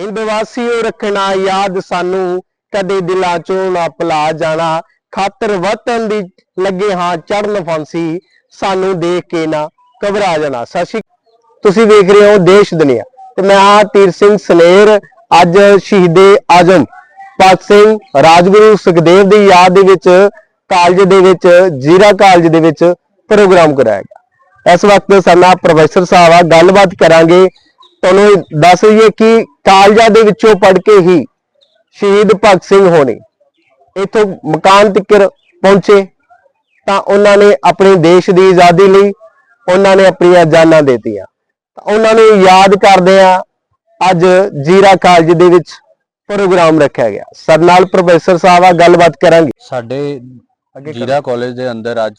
ਹਿੰਦ ਵਾਸੀਓ, ਰੱਖਣਾ ਯਾਦ ਸਾਨੂੰ, ਕਦੇ ਦਿਲਾਂ ਚੋਂ ਨਾ ਭੁਲਾ ਜਾਣਾ। ਖਾਤਰ ਵਤਨ ਦੀ ਲੱਗੇ ਹਾਂ ਚੜਨ ਫਾਂਸੀ, ਸਾਨੂੰ ਦੇਖ ਕੇ ਨਾ ਘਬਰਾ ਜਾਣਾ। ਸਤਿ ਤੁਸੀਂ ਵੇਖ ਰਹੇ ਹੋ ਦੇਸ਼ ਦੁਨੀਆ। ਤੇ ਮੈਂ ਹਾਂ ਤੀਰ ਸਿੰਘ ਸਨੇਰ, ਅੱਜ ਸ਼ਹੀਦੇ ਆਜ਼ਮ। ਭਗਤ ਸਿੰਘ ਰਾਜਗੁਰੂ ਸੁਖਦੇਵ ਦੀ ਯਾਦ ਦੇ ਵਿੱਚ, ਕਾਲਜ ਦੇ ਵਿੱਚ, ਜੀਰਾ ਕਾਲਜ ਦੇ ਵਿੱਚ ਪ੍ਰੋਗਰਾਮ ਕਰਾਇਆ ਗਿਆ। ਇਸ ਵਕਤ ਸਾਡਾ ਪ੍ਰੋਫੈਸਰ ਸਾਹਿਬ ਆ, ਗੱਲਬਾਤ ਕਰਾਂਗੇ ਤੁਹਾਨੂੰ ਦੱਸ ਦਈਏ ਕਿ ਕਾਲਜਾਂ ਦੇ ਵਿੱਚੋਂ ਪੜ੍ਹ ਕੇ ਹੀ ਸ਼ਹੀਦ ਭਗਤ ਸਿੰਘ ਹੋਣੇ ਇਥੋਂ ਮਕਾਨ ਤੱਕ ਪਹੁੰਚੇ ਤਾਂ ਉਹਨਾਂ ਨੇ ਆਪਣੇ ਦੇਸ਼ ਦੀ ਆਜ਼ਾਦੀ ਲਈ ਉਹਨਾਂ ਨੇ ਆਪਣੀਆਂ ਜਾਨਾਂ ਦੇ ਦਿੱਤੀਆਂ। ਤਾਂ ਉਹਨਾਂ ਨੂੰ ਯਾਦ ਕਰਦੇ ਆ ਅੱਜ ਜੀਰਾ ਕਾਲਜ ਦੇ ਵਿੱਚ ਪ੍ਰੋਗਰਾਮ ਰੱਖਿਆ ਗਿਆ। ਸਰ ਨਾਲ ਪ੍ਰੋਫੈਸਰ ਸਾਹਿਬ ਆ, ਗੱਲਬਾਤ ਕਰਾਂਗੇ। ਸਾਡੇ ਜੀਰਾ ਕਾਲਜ ਦੇ ਅੰਦਰ ਅੱਜ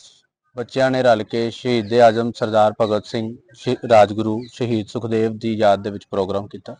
ਬੱਚਿਆਂ ਨੇ ਰਲ ਕੇ ਸ਼ਹੀਦ ਆਜ਼ਮ ਸਰਦਾਰ ਭਗਤ ਸਿੰਘ ਸ਼ਹੀ- ਰਾਜਗੁਰੂ ਸ਼ਹੀਦ ਸੁਖਦੇਵ ਦੀ ਯਾਦ ਦੇ ਵਿੱਚ ਪ੍ਰੋਗਰਾਮ ਕੀਤਾ।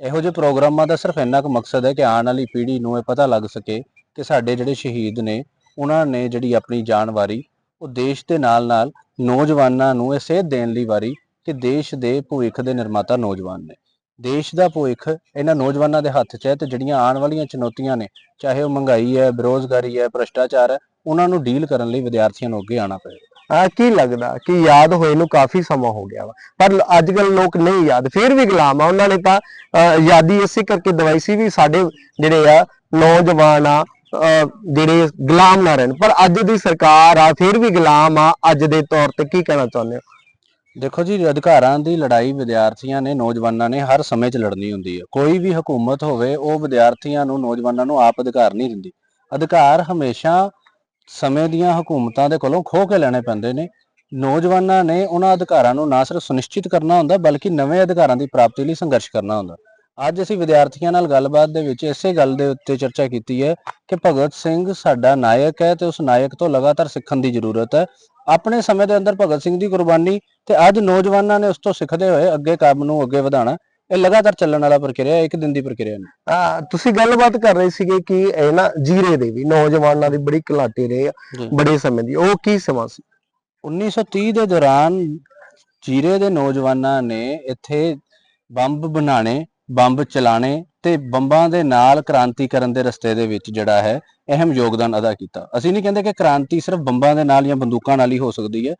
ਇਹੋ ਜਿਹੇ ਪ੍ਰੋਗਰਾਮਾਂ ਦਾ ਸਿਰਫ ਇੰਨਾ ਕੁ ਮਕਸਦ ਹੈ ਕਿ ਆਉਣ ਵਾਲੀ ਪੀੜ੍ਹੀ ਨੂੰ ਇਹ ਪਤਾ ਲੱਗ ਸਕੇ ਕਿ ਸਾਡੇ ਜਿਹੜੇ ਸ਼ਹੀਦ ਨੇ, ਉਹਨਾਂ ਨੇ ਜਿਹੜੀ ਆਪਣੀ ਜਾਨ ਵਾਰੀ, ਉਹ ਦੇਸ਼ ਦੇ ਨਾਲ-ਨਾਲ ਨੌਜਵਾਨਾਂ ਨੂੰ ਇਹ ਸੇਧ ਦੇਣ ਲਈ ਵਾਰੀ ਕਿ ਦੇਸ਼ ਦੇ ਭਵਿੱਖ ਦੇ ਨਿਰਮਾਤਾ ਨੌਜਵਾਨ ਨੇ। ਦੇਸ਼ ਦਾ ਭਵਿੱਖ ਇਹਨਾਂ ਨੌਜਵਾਨਾਂ ਦੇ ਹੱਥ 'ਚ ਹੈ ਤੇ ਜਿਹੜੀਆਂ ਆਉਣ ਵਾਲੀਆਂ ਚੁਣੌਤੀਆਂ ਨੇ, ਚਾਹੇ ਉਹ ਮਹਿੰਗਾਈ ਹੈ, ਬੇਰੋਜ਼ਗਾਰੀ ਹੈ, ਭ੍ਰਸ਼ਟਾਚਾਰ ਹੈ ਉਹਨਾਂ ਨੂੰ ਡੀਲ ਕਰਨ ਲਈ ਵਿਦਿਆਰਥੀਆਂ ਨੂੰ ਅੱਗੇ ਆਉਣਾ ਪਏਗਾ। ਆ ਕੀ ਲੱਗਦਾ ਕਿ ਯਾਦ ਹੋਏ ਨੂੰ ਕਾਫੀ ਸਮਾਂ ਹੋ ਗਿਆ ਵਾ। ਪਰ ਅੱਜ ਕੱਲ ਲੋਕ ਨਹੀਂ ਯਾਦ ਫਿਰ ਵੀ ਗੁਲਾਮ ਆ। ਉਹਨਾਂ ਨੇ ਤਾਂ ਆਜ਼ਾਦੀ ਇਸੇ ਕਰਕੇ ਦਵਾਈ ਸੀ ਵੀ ਸਾਡੇ ਜਿਹੜੇ ਆ ਨੌਜਵਾਨ ਆ ਜਿਹੜੇ ਗੁਲਾਮ ਨਾ ਰਹਿਣ। ਪਰ ਅੱਜ ਦੀ ਸਰਕਾਰ ਆ ਫਿਰ ਵੀ ਗੁਲਾਮ ਆ ਅੱਜ ਦੇ ਤੌਰ ਤੇ ਕੀ ਕਹਿਣਾ ਚਾਹੁੰਦੇ ਹੋ? ਦੇਖੋ ਜੀ ਅਧਿਕਾਰਾਂ ਦੀ ਲੜਾਈ ਵਿਦਿਆਰਥੀਆਂ ਨੇ ਨੌਜਵਾਨਾਂ ਨੇ ਹਰ ਸਮੇਂ 'ਚ ਲੜਨੀ ਹੁੰਦੀ ਹੈ ਕੋਈ ਵੀ ਹਕੂਮਤ ਹੋਵੇ ਉਹ ਵਿਦਿਆਰਥੀਆਂ ਨੂੰ ਨੌਜਵਾਨਾਂ ਨੂੰ ਆਪ ਅਧਿਕਾਰ ਨਹੀਂ ਦਿੰਦੀ। ਅਧਿਕਾਰ ਹਮੇਸ਼ਾ ਸਮੇਂ ਦੀਆਂ ਹਕੂਮਤਾਂ ਦੇ ਕੋਲੋਂ ਖੋਹ ਕੇ ਲੈਣੇ ਪੈਂਦੇ ਨੇ। ਨੌਜਵਾਨਾਂ ਨੇ ਉਹਨਾਂ ਅਧਿਕਾਰਾਂ ਨੂੰ ਨਾ ਸਿਰਫ ਸੁਨਿਸ਼ਚਿਤ ਕਰਨਾ ਹੁੰਦਾ, ਬਲਕਿ ਨਵੇਂ ਅਧਿਕਾਰਾਂ ਦੀ ਪ੍ਰਾਪਤੀ ਲਈ ਸੰਘਰਸ਼ ਕਰਨਾ ਹੁੰਦਾ। ਅੱਜ ਅਸੀਂ ਵਿਦਿਆਰਥੀਆਂ ਨਾਲ ਗੱਲਬਾਤ ਦੇ ਵਿੱਚ ਇਸੇ ਗੱਲ ਦੇ ਉੱਤੇ ਚਰਚਾ ਕੀਤੀ ਹੈ ਕਿ ਭਗਤ ਸਿੰਘ ਸਾਡਾ ਨਾਇਕ ਹੈ ਤੇ ਉਸ ਨਾਇਕ ਤੋਂ ਲਗਾਤਾਰ ਸਿੱਖਣ ਦੀ ਜ਼ਰੂਰਤ ਹੈ। ਆਪਣੇ ਸਮੇਂ ਦੇ ਅੰਦਰ ਭਗਤ ਸਿੰਘ ਦੀ ਕੁਰਬਾਨੀ ਤੇ ਅੱਜ ਨੌਜਵਾਨਾਂ ਨੇ ਉਸ ਤੋਂ ਸਿੱਖਦੇ ਹੋਏ ਅੱਗੇ ਕੰਮ ਨੂੰ ਅੱਗੇ ਵਧਾਉਣਾ। ਇਹ ਲਗਾਤਾਰ ਚੱਲਣ ਵਾਲਾ ਪ੍ਰਕਿਰਿਆ ਹੈ, ਇੱਕ ਦਿਨ ਦੀ ਪ੍ਰਕਿਰਿਆ ਨਹੀਂ। ਆ ਤੁਸੀਂ ਗੱਲਬਾਤ ਕਰ ਰਹੇ ਸੀਗੇ ਕਿ ਇਹ ਨਾ ਜੀਰੇ ਦੇ ਵੀ ਨੌਜਵਾਨਾਂ ਦੀ ਬੜੀ ਘਲਾਟੇ ਰਹੇ ਆ ਜੀ। ਬੜੇ ਸਮੇਂ ਦੀ। ਉਹ ਕੀ ਸਮਾਂ ਸੀ? 1930 ਦੇ ਦੌਰਾਨ ਜੀਰੇ ਦੇ ਨੌਜਵਾਨਾਂ ਨੇ ਇੱਥੇ ਬੰਬ ਬਣਾਣੇ ਬੰਬ ਚਲਾਣੇ ਤੇ ਬੰਬਾਂ ਦੇ ਨਾਲ ਕ੍ਰਾਂਤੀ ਕਰਨ ਦੇ ਰਸਤੇ ਦੇ ਵਿੱਚ ਜਿਹੜਾ ਹੈ ਅਹਿਮ ਯੋਗਦਾਨ ਅਦਾ ਕੀਤਾ। ਅਸੀਂ ਨਹੀਂ ਕਹਿੰਦੇ ਕਿ ਕ੍ਰਾਂਤੀ ਸਿਰਫ ਬੰਬਾਂ ਦੇ ਨਾਲ ਜਾਂ ਬੰਦੂਕਾਂ ਨਾਲ ਹੀ ਹੋ ਸਕਦੀ ਹੈ।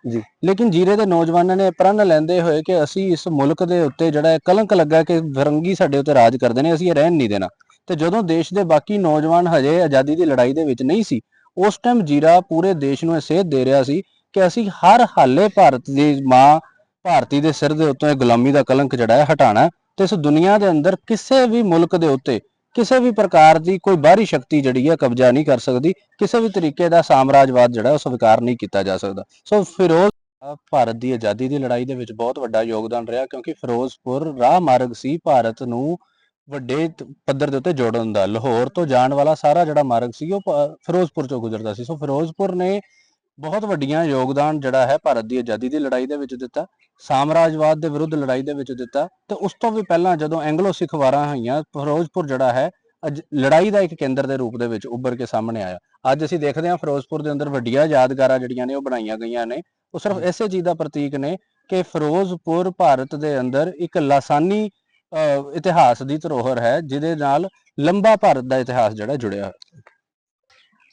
ਲੇਕਿਨ ਜੀਰੇ ਦੇ ਨੌਜਵਾਨਾਂ ਨੇ ਪ੍ਰਣ ਲੈਂਦੇ ਹੋਏ ਕਿ ਅਸੀਂ ਇਸ ਮੁਲਕ ਦੇ ਉੱਤੇ ਜਿਹੜਾ ਕਲੰਕ ਲੱਗਾ ਕਿ ਫਿਰੰਗੀ ਸਾਡੇ ਉੱਤੇ ਰਾਜ ਕਰਦੇ ਨੇ ਅਸੀਂ ਇਹ ਰਹਿਣ ਨਹੀਂ ਦੇਣਾ। ਤੇ ਜਦੋਂ ਦੇਸ਼ ਦੇ ਬਾਕੀ ਨੌਜਵਾਨ ਹਜੇ ਆਜ਼ਾਦੀ ਦੀ ਲੜਾਈ ਦੇ ਵਿੱਚ ਨਹੀਂ ਸੀ ਉਸ ਟਾਈਮ ਜੀਰਾ ਪੂਰੇ ਦੇਸ਼ ਨੂੰ ਇਹ ਸੇਧ ਦੇ ਰਿਹਾ ਸੀ ਕਿ ਅਸੀਂ ਹਰ ਹਾਲੇ ਭਾਰਤ ਦੀ ਮਾਂ ਭਾਰਤੀ ਦੇ ਸਿਰ ਦੇ ਉੱਤੇ ਇਹ ਗੁਲਾਮੀ ਦਾ ਕਲੰਕ ਜਿਹੜਾ ਹੈ ਹਟਾਣਾ ਤੇ ਇਸ ਦੁਨੀਆ ਦੇ ਅੰਦਰ ਕਿਸੇ ਵੀ ਮੁਲਕ ਦੇ ਉੱਤੇ ਕਿਸੇ ਵੀ ਪ੍ਰਕਾਰ ਦੀ ਕੋਈ ਬਾਹਰੀ ਸ਼ਕਤੀ ਜਿਹੜੀ ਹੈ ਕਬਜ਼ਾ ਨਹੀਂ ਕਰ ਸਕਦੀ, ਕਿਸੇ ਵੀ ਤਰੀਕੇ ਦਾ ਸਾਮਰਾਜਵਾਦ ਜਿਹੜਾ ਉਹ ਸਵੀਕਾਰ ਨਹੀਂ ਕੀਤਾ ਜਾ ਸਕਦਾ। ਸੋ ਫਿਰੋਜ਼ ਭਾਰਤ ਦੀ ਆਜ਼ਾਦੀ ਦੀ ਲੜਾਈ ਦੇ ਵਿੱਚ ਬਹੁਤ ਵੱਡਾ ਯੋਗਦਾਨ ਰਿਹਾ ਕਿਉਂਕਿ ਫਿਰੋਜ਼ਪੁਰ ਰਾਹ ਮਾਰਗ ਸੀ ਭਾਰਤ ਨੂੰ ਵੱਡੇ ਪੱਧਰ ਦੇ ਉੱਤੇ ਜੋੜਨ ਦਾ। ਲਾਹੌਰ ਤੋਂ ਜਾਣ ਵਾਲਾ ਸਾਰਾ ਜਿਹੜਾ ਮਾਰਗ ਸੀ ਉਹ ਫਿਰੋਜ਼ਪੁਰ ਚੋਂ ਗੁਜ਼ਰਦਾ ਸੀ। ਸੋ ਫਿਰੋਜ਼ਪੁਰ ਨੇ ਬਹੁਤ ਵੱਡੀਆਂ ਯੋਗਦਾਨ ਜਿਹੜਾ ਹੈ ਭਾਰਤ ਦੀ ਆਜ਼ਾਦੀ ਦੀ ਲੜਾਈ ਦੇ ਵਿੱਚ ਦਿੱਤਾ ਸਾਮਰਾਜਵਾਦ ਦੇ ਵਿਰੁੱਧ ਲੜਾਈ ਦੇ ਵਿੱਚ ਦਿੱਤਾ ਤੇ ਉਸ ਤੋਂ ਵੀ ਪਹਿਲਾਂ ਜਦੋਂ ਐਂਗਲੋ ਸਿੱਖ ਵਾਰਾਂ ਹੋਈਆਂ ਫਿਰੋਜ਼ਪੁਰ ਜਿਹੜਾ ਹੈ ਅੱਜ ਲੜਾਈ ਦਾ ਇੱਕ ਕੇਂਦਰ ਦੇ ਰੂਪ ਦੇ ਵਿੱਚ ਉੱਭਰ ਕੇ ਸਾਹਮਣੇ ਆਇਆ। ਅੱਜ ਅਸੀਂ ਦੇਖਦੇ ਹਾਂ ਫਿਰੋਜ਼ਪੁਰ ਦੇ ਅੰਦਰ ਵੱਡੀਆਂ ਯਾਦਗਾਰਾਂ ਜਿਹੜੀਆਂ ਨੇ ਉਹ ਬਣਾਈਆਂ ਗਈਆਂ ਨੇ। ਉਹ ਸਿਰਫ ਇਸੇ ਚੀਜ਼ ਦਾ ਪ੍ਰਤੀਕ ਨੇ ਕਿ ਫਿਰੋਜ਼ਪੁਰ ਭਾਰਤ ਦੇ ਅੰਦਰ ਇੱਕ ਲਾਸਾਨੀ ਇਤਿਹਾਸ ਦੀ ਧਰੋਹਰ ਹੈ ਜਿਹਦੇ ਨਾਲ ਲੰਬਾ ਭਾਰਤ ਦਾ ਇਤਿਹਾਸ ਜਿਹੜਾ ਜੁੜਿਆ ਹੋਇਆ।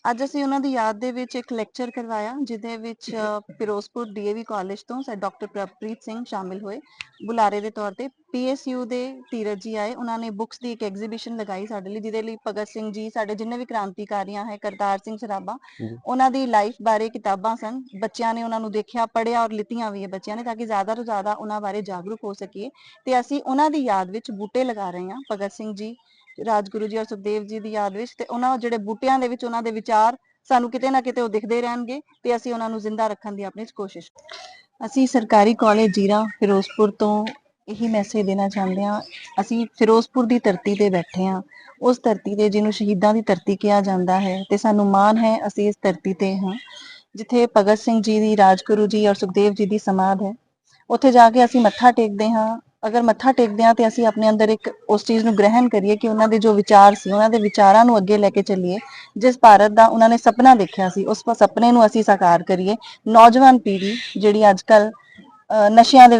ਅੱਜ ਅਸੀਂ ਉਹਨਾਂ ਦੀ ਯਾਦ ਦੇ ਵਿੱਚ ਇੱਕ ਲੈਕਚਰ ਕਰਵਾਇਆ ਜਿਹਦੇ ਵਿੱਚ ਫਿਰੋਜ਼ਪੁਰ ਡੀਏਵੀ ਕਾਲਜ ਤੋਂ ਸਰ ਡਾਕਟਰ ਪ੍ਰਭਪ੍ਰੀਤ ਸਿੰਘ ਸ਼ਾਮਿਲ ਹੋਏ। ਬੁਲਾਰੇ ਦੇ ਤੌਰ ਤੇ ਪੀਐਸਯੂ ਦੇ ਧੀਰਜ ਜੀ ਆਏ। ਉਹਨਾਂ ਨੇ ਬੁੱਕਸ ਦੀ ਇੱਕ ਐਗਜ਼ੀਬਿਸ਼ਨ ਲਗਾਈ ਸਾਡੇ ਲਈ ਜਿਹਦੇ ਲਈ ਭਗਤ ਸਿੰਘ ਜੀ ਸਾਡੇ ਜਿੰਨੇ ਵੀ ਕ੍ਰਾਂਤੀਕਾਰੀਆਂ ਹੈ ਕਰਤਾਰ ਸਿੰਘ ਸਰਾਭਾ। ਉਹਨਾਂ ਦੀ ਲਾਈਫ ਬਾਰੇ ਕਿਤਾਬਾਂ ਸਨ। ਬੱਚਿਆਂ ਨੇ ਉਹਨਾਂ ਨੂੰ ਦੇਖਿਆ ਪੜ੍ਹਿਆ ਔਰ ਲਿੱਤੀਆਂ ਵੀ ਹੈ ਬੱਚਿਆਂ ਨੇ ਤਾਂ ਕਿ ਜ਼ਿਆਦਾ ਤੋਂ ਜ਼ਿਆਦਾ ਉਹਨਾਂ ਬਾਰੇ ਜਾਗਰੂਕ ਹੋ ਸਕੀਏ। ਤੇ ਅਸੀਂ ਉਹਨਾਂ ਦੀ ਯਾਦ ਵਿੱਚ ਬੂਟੇ ਲਗਾ ਰਹੇ ਹਾਂ ਭਗਤ ਸਿੰਘ ਜੀ। ਰਾਜਗੁਰੂ ਜੀ ਔਰ ਸੁਖਦੇਵ ਜੀ ਦੀ ਯਾਦ ਵਿੱਚ ਤੇ ਉਹਨਾਂ ਜਿਹੜੇ ਬੂਟਿਆਂ ਦੇ ਵਿੱਚ ਉਹਨਾਂ ਦੇ ਵਿਚਾਰ ਸਾਨੂੰ ਕਿਤੇ ਨਾ ਕਿਤੇ ਉਹ ਦਿਖਦੇ ਰਹਿਣਗੇ ਤੇ ਅਸੀਂ ਉਹਨਾਂ ਨੂੰ ਜ਼ਿੰਦਾ ਰੱਖਣ ਦੀ ਆਪਣੀ ਕੋਸ਼ਿਸ਼ ਅਸੀਂ ਸਰਕਾਰੀ ਕਾਲਜ ਜੀਰਾ, ਫਿਰੋਜ਼ਪੁਰ ਤੋਂ ਇਹੀ ਮੈਸੇਜ ਦੇਣਾ ਚਾਹੁੰਦੇ ਹਾਂ। ਅਸੀਂ ਫਿਰੋਜ਼ਪੁਰ ਦੀ ਧਰਤੀ ਤੇ ਬੈਠੇ ਹਾਂ। ਉਸ ਧਰਤੀ ਤੇ ਜਿਹਨੂੰ ਸ਼ਹੀਦਾਂ ਦੀ ਧਰਤੀ ਕਿਹਾ ਜਾਂਦਾ ਹੈ ਤੇ ਸਾਨੂੰ ਮਾਣ ਹੈ ਅਸੀਂ ਇਸ ਧਰਤੀ ਤੇ ਹਾਂ, ਜਿੱਥੇ ਭਗਤ ਸਿੰਘ ਜੀ ਦੀ, ਰਾਜਗੁਰੂ ਜੀ ਔਰ ਸੁਖਦੇਵ ਜੀ ਦੀ ਸਮਾਧ ਹੈ। ਉੱਥੇ ਜਾ ਕੇ ਅਸੀਂ ਮੱਥਾ ਟੇਕਦੇ ਹਾਂ। ਅਗਰ ਮੱਥਾ ਟੇਕਦੇ ਹਾਂ ਤੇ ਅਸੀਂ ਆਪਣੇ ਅੰਦਰ ਇੱਕ ਉਸ ਚੀਜ਼ ਨੂੰ ਗ੍ਰਹਿਣ ਕਰੀਏ ਕਿ ਉਹਨਾਂ ਦੇ ਜੋ ਵਿਚਾਰ ਸੀ, ਉਹਨਾਂ ਦੇ ਵਿਚਾਰਾਂ ਨੂੰ ਅੱਗੇ ਲੈ ਕੇ ਚੱਲੀਏ, ਜਿਸ ਭਾਰਤ ਦਾ ਉਹਨਾਂ ਨੇ ਸੁਪਨਾ ਦੇਖਿਆ ਸੀ, ਉਸ ਸੁਪਨੇ ਨੂੰ ਅਸੀਂ ਸਾਕਾਰ ਕਰੀਏ। ਨੌਜਵਾਨ ਪੀੜ੍ਹੀ ਜਿਹੜੀ ਅੱਜ ਕੱਲ ਨਸ਼ਿਆਂ ਦੇ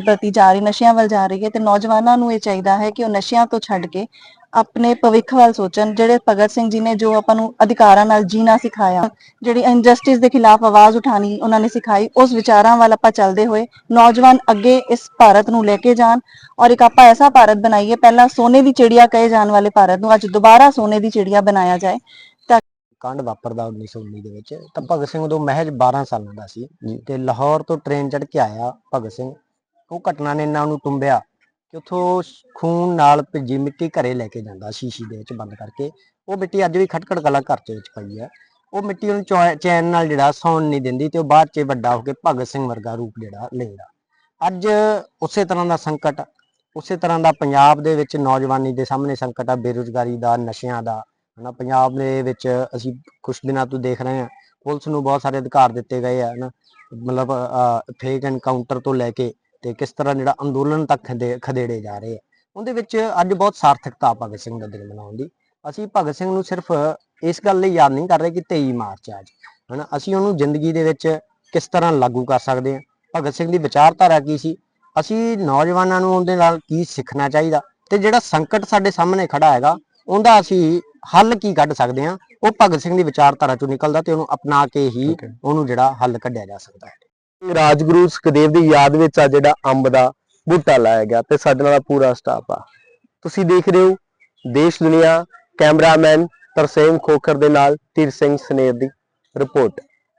ਪ੍ਰਤੀ ਜਾ ਰਹੀ, ਨਸ਼ਿਆਂ ਵੱਲ ਜਾ ਰਹੀ ਹੈ ਤੇ ਨੌਜਵਾਨਾਂ ਨੂੰ ਇਹ ਚਾਹੀਦਾ ਹੈ ਕਿ ਉਹ ਨਸ਼ਿਆਂ ਤੋਂ ਛੱਡ ਕੇ ਆਪਣੇ ਭਵਿੱਖ ਵੱਲ ਸੋਚਣ, ਜਿਹੜੇ ਭਗਤ ਸਿੰਘ ਜੀ ਨੇ ਜੋ ਆਪਾਂ ਨੂੰ ਅਧਿਕਾਰਾਂ ਨਾਲ ਜੀਣਾ ਸਿਖਾਇਆ, ਜਿਹੜੀ ਇਨਜਸਟਿਸ ਦੇ ਖਿਲਾਫ ਆਵਾਜ਼ ਉਠਾਣੀ ਉਹਨਾਂ ਨੇ ਸਿਖਾਈ, ਉਸ ਵਿਚਾਰਾਂ ਵੱਲ ਆਪਾਂ ਚੱਲਦੇ ਹੋਏ ਨੌਜਵਾਨ ਅੱਗੇ ਇਸ ਭਾਰਤ ਨੂੰ ਲੈ ਕੇ ਜਾਣ ਔਰ ਇੱਕ ਆਪਾਂ ਐਸਾ ਭਾਰਤ ਬਣਾਈਏ, ਪਹਿਲਾਂ ਸੋਨੇ ਦੀ ਚਿੜੀਆ ਕਹੇ ਜਾਣ ਵਾਲੇ ਭਾਰਤ ਨੂੰ, ਅੱਜ ਦੁਬਾਰਾ ਸੋਨੇ ਦੀ ਚਿੜੀਆ ਬਣਾਇਆ ਜਾਏ। ਕਾਂਡ ਵਾਪਰਦਾ 1919 ਦੇ ਵਿੱਚ ਤਾਂ ਭਗਤ ਸਿੰਘ ਉਦੋਂ ਮਹਿਜ 12 ਸਾਲਾਂ ਦਾ ਸੀ ਤੇ ਲਾਹੌਰ ਤੋਂ ਟ੍ਰੇਨ ਚੜ੍ਹ ਕੇ ਆਇਆ ਭਗਤ ਸਿੰਘ। ਉਹ ਘਟਨਾ ਨੇ ਇੰਨਾ ਉਹਨੂੰ ਟੁੰਬਿਆ ਕਿ ਉਥੋਂ ਖੂਨ ਨਾਲ ਭਿੱਜੀ ਮਿੱਟੀ ਘਰੇ ਲੈ ਕੇ ਜਾਂਦਾ ਸ਼ੀਸ਼ੀ ਦੇ ਵਿੱਚ ਬੰਦ ਕਰਕੇ। ਉਹ ਮਿੱਟੀ ਅੱਜ ਵੀ ਖਟਕੜ ਕਲਾ ਘਰ ਦੇ ਵਿੱਚ ਪਈ ਹੈ। ਉਹ ਮਿੱਟੀ ਉਹਨੂੰ ਚੌ- ਚੈਨ ਨਾਲ ਜਿਹੜਾ ਸੌਣ ਨਹੀਂ ਦਿੰਦੀ ਤੇ ਉਹ ਬਾਅਦ 'ਚ ਵੱਡਾ ਹੋ ਕੇ ਭਗਤ ਸਿੰਘ ਵਰਗਾ ਰੂਪ ਜਿਹੜਾ ਲੈਂਦਾ। ਅੱਜ ਉਸੇ ਤਰ੍ਹਾਂ ਦਾ ਸੰਕਟ ਉਸੇ ਤਰ੍ਹਾਂ ਦਾ ਪੰਜਾਬ ਦੇ ਵਿੱਚ ਨੌਜਵਾਨੀ ਦੇ ਸਾਹਮਣੇ ਸੰਕਟ ਆ ਬੇਰੁਜ਼ਗਾਰੀ ਦਾ ਨਸ਼ਿਆਂ ਦਾ ਹਨਾ, ਪੰਜਾਬ ਦੇ ਵਿੱਚ ਅਸੀਂ ਕੁਝ ਦਿਨਾਂ ਤੋਂ ਦੇਖ ਰਹੇ ਹਾਂ, ਪੁਲਿਸ ਨੂੰ ਬਹੁਤ ਸਾਰੇ ਅਧਿਕਾਰ ਦਿੱਤੇ ਗਏ ਆ, ਹਨਾ। ਮਤਲਬ ਫੇਕ ਐਨਕਾਊਂਟਰ ਤੋਂ ਲੈ ਕੇ ਤੇ ਕਿਸ ਤਰ੍ਹਾਂ ਜਿਹੜਾ ਅੰਦੋਲਨ ਤੱਕ ਖਦੇੜੇ ਜਾ ਰਹੇ ਆ। ਉਹਦੇ ਵਿੱਚ ਅੱਜ ਬਹੁਤ ਸਾਰਥਕਤਾ ਭਗਤ ਸਿੰਘ ਦਾ ਦਿਨ ਮਨਾਉਣ ਦੀ। ਅਸੀਂ ਭਗਤ ਸਿੰਘ ਨੂੰ ਸਿਰਫ ਇਸ ਗੱਲ ਲਈ ਯਾਦ ਨਹੀਂ ਕਰ ਰਹੇ ਕਿ 23 ਮਾਰਚ ਆ ਅੱਜ, ਹਨਾ। ਅਸੀਂ ਉਹਨੂੰ ਜ਼ਿੰਦਗੀ ਦੇ ਵਿੱਚ ਕਿਸ ਤਰ੍ਹਾਂ ਲਾਗੂ ਕਰ ਸਕਦੇ ਹਾਂ? ਭਗਤ ਸਿੰਘ ਦੀ ਵਿਚਾਰਧਾਰਾ ਕੀ ਸੀ? ਅਸੀਂ ਨੌਜਵਾਨਾਂ ਨੂੰ ਉਹਦੇ ਨਾਲ ਕੀ ਸਿੱਖਣਾ ਚਾਹੀਦਾ? ਤੇ ਜਿਹੜਾ ਸੰਕਟ ਸਾਡੇ ਸਾਹਮਣੇ ਖੜਾ ਹੈਗਾ, ਉਹਦਾ ਅਸੀਂ ਹੱਲ ਕੀ ਕੱਢ ਸਕਦੇ ਹਾਂ? ਉਹ ਭਗਤ ਸਿੰਘ ਦੀ ਵਿਚਾਰਧਾਰਾ ਚੋਂ ਨਿਕਲਦਾ ਤੇ ਉਹਨੂੰ ਅਪਣਾ ਕੇ ਹੀ ਉਹਨੂੰ ਜਿਹੜਾ ਹੱਲ ਕੱਢਿਆ ਜਾ ਸਕਦਾ ਹੈ। ਰਾਜਗੁਰੂ ਸੁਖਦੇਵ ਦੀ ਯਾਦ ਵਿੱਚ ਆ ਜਿਹੜਾ ਅੰਬ ਦਾ ਬੂਟਾ ਲਾਇਆ ਗਿਆ ਤੇ ਸਾਡੇ ਨਾਲ ਪੂਰਾ ਸਟਾਫ ਆ। ਤੁਸੀਂ ਦੇਖ ਰਹੇ ਹੋ ਦੇਸ਼ ਦੁਨੀਆ ਕੈਮਰਾਮੈਨ ਤਰਸੇਮ ਖੋਖਰ ਦੇ ਨਾਲ ਧੀਰ ਸਿੰਘ ਸਨੇਰ ਦੀ ਰਿਪੋਰਟ।